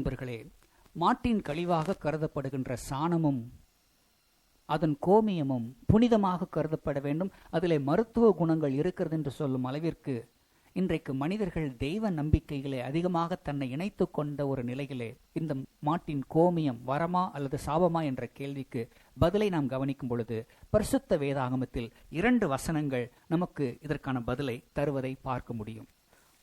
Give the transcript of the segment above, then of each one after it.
நண்பர்களே மாட்டின் கழிவாக கருதப்படுகின்ற சாணமும் அதன் கோமியமும் புனிதமாக கருதப்பட வேண்டும். அதிலே மருத்துவ குணங்கள் இருக்கிறது என்று சொல்லும் அளவிற்கு இன்றைக்கு மனிதர்கள் தெய்வ நம்பிக்கைகளே அதிகமாக தன்னை இணைத்து கொண்ட ஒரு நிலையிலே இந்த மாட்டின் கோமியம் வரமா அல்லது சாபமா என்ற கேள்விக்கு பதிலை நாம் கவனிக்கும் பொழுது பரிசுத்த வேதாகமத்தில் இரண்டு வசனங்கள் நமக்கு இதற்கான பதிலை தருவதை பார்க்க முடியும்.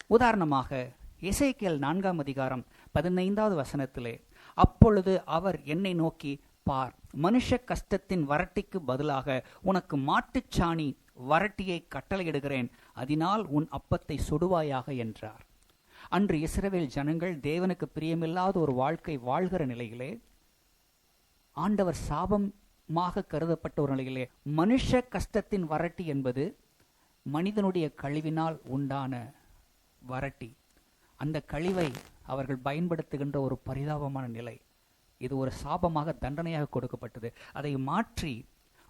உதாரணமாக இசைக்கியல் நான்காம் அதிகாரம் பதினைந்தாவது வசனத்திலே அப்பொழுது அவர் என்னை நோக்கி பார் மனுஷ கஷ்டத்தின் வறட்டிக்கு பதிலாக உனக்கு மாட்டுச்சாணி வறட்டியை கட்டளையிடுகிறேன் அதனால் உன் அப்பத்தை சுடுவாயாக என்றார். அன்று இஸ்ரவேல் ஜனங்கள் தேவனுக்கு பிரியமில்லாத ஒரு வாழ்க்கை வாழ்கிற நிலையிலே ஆண்டவர் சாபமாக கருதப்பட்ட ஒரு நிலையிலே மனுஷ கஷ்டத்தின் வறட்டி என்பது மனிதனுடைய கழிவினால் உண்டான வறட்டி அந்த கழிவை அவர்கள் பயன்படுத்துகின்ற ஒரு பரிதாபமான நிலை. இது ஒரு சாபமாக தண்டனையாக கொடுக்கப்பட்டது. அதை மாற்றி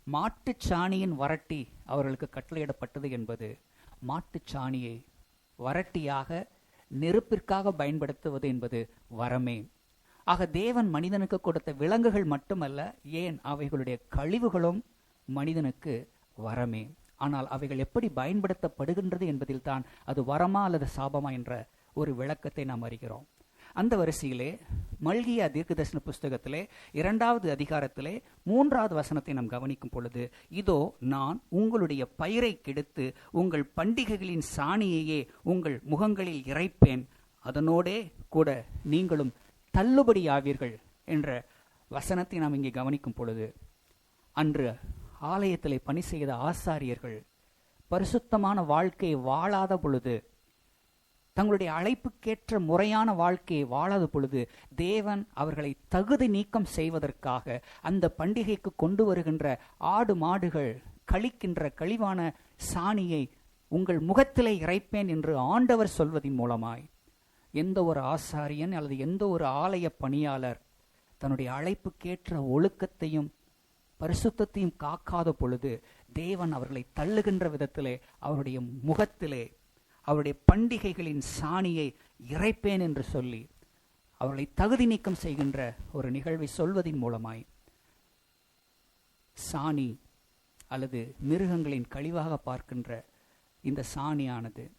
மாட்டுச் சாணியின் வறட்டி அவர்களுக்கு கட்டளையிடப்பட்டது என்பது மாட்டுச் சாணியை வறட்டியாக நெருப்பிற்காக பயன்படுத்துவது என்பது வரமே. ஆக தேவன் மனிதனுக்கு கொடுத்த விலங்குகள் மட்டுமல்ல ஏன் அவைகளுடைய கழிவுகளும் மனிதனுக்கு வரமே. ஆனால் அவைகள் எப்படி பயன்படுத்தப்படுகின்றது என்பதில் தான் அது வரமா அல்லது சாபமா என்ற ஒரு விளக்கத்தை நாம் அறிகிறோம். அந்த வரிசையிலே மல்கிய தீர்க்கதர்சன புஸ்தகத்திலே இரண்டாவது அதிகாரத்திலே மூன்றாவது வசனத்தை நாம் கவனிக்கும் பொழுது இதோ நான் உங்களுடைய பயிரை கெடுத்து உங்கள் பண்டிகைகளின் சாணியையே உங்கள் முகங்களில் இறைப்பேன். அதனோடே கூட நீங்களும் தள்ளுபடியாவீர்கள் என்ற வசனத்தை நாம் இங்கே கவனிக்கும் பொழுது அன்று ஆலயத்திலே பணி செய்த ஆசாரியர்கள் பரிசுத்தமான வாழ்க்கையை வாழாத பொழுது தங்களுடைய அழைப்புக்கேற்ற முறையான வாழ்க்கையை வாழாத பொழுது தேவன் அவர்களை தகுதி நீக்கம் செய்வதற்காக அந்த பண்டிகைக்கு கொண்டு வருகின்ற ஆடு மாடுகள் கழிக்கின்ற கழிவான சாணியை உங்கள் முகத்திலே இறைப்பேன் என்று ஆண்டவர் சொல்வதின் மூலமாய். எந்த ஒரு ஆசாரியன் அல்லது எந்த ஒரு ஆலய பணியாளர் தன்னுடைய அழைப்புக்கேற்ற ஒழுக்கத்தையும் பரிசுத்தத்தையும் காக்காத பொழுது தேவன் அவர்களை தள்ளுகின்ற விதத்திலே அவருடைய முகத்திலே அவருடைய பண்டிகைகளின் சாணியை இறைப்பேன் என்று சொல்லி அவர்களை தகுதி நீக்கம் செய்கின்ற ஒரு நிகழ்வை சொல்வதின் மூலமாய் சாணி அல்லது மிருகங்களின் கழிவாக பார்க்கின்ற இந்த சாணியானது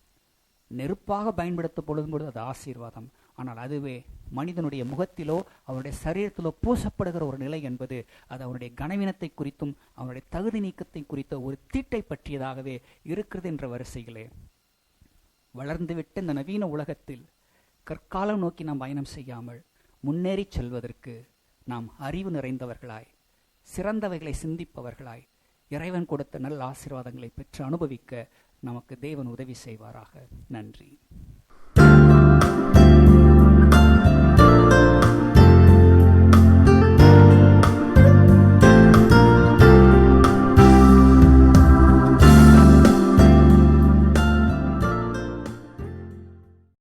நெருப்பாக பயன்படுத்தப்படும் பொழுது அது ஆசீர்வாதம். ஆனால் அதுவே மனிதனுடைய முகத்திலோ அவருடைய சரீரத்திலோ பூசப்படுகிற ஒரு நிலை என்பது அது அவனுடைய கனவீனத்தை குறித்தும் அவனுடைய தகுதி நீக்கத்தை குறித்த ஒரு தீட்டை பற்றியதாகவே இருக்கிறது என்ற வரிசைகளே வளர்ந்துவிட்ட இந்த நவீன உலகத்தில் கற்காலம் நோக்கி நாம் பயணம் செய்யாமல் முன்னேறி செல்வதற்கு நாம் அறிவு நிறைந்தவர்களாய் சிறந்தவைகளை சிந்திப்பவர்களாய் இறைவன் கொடுத்த நல்ல ஆசீர்வாதங்களை பெற்று அனுபவிக்க நமக்கு தேவன் உதவி செய்வாராக. நன்றி.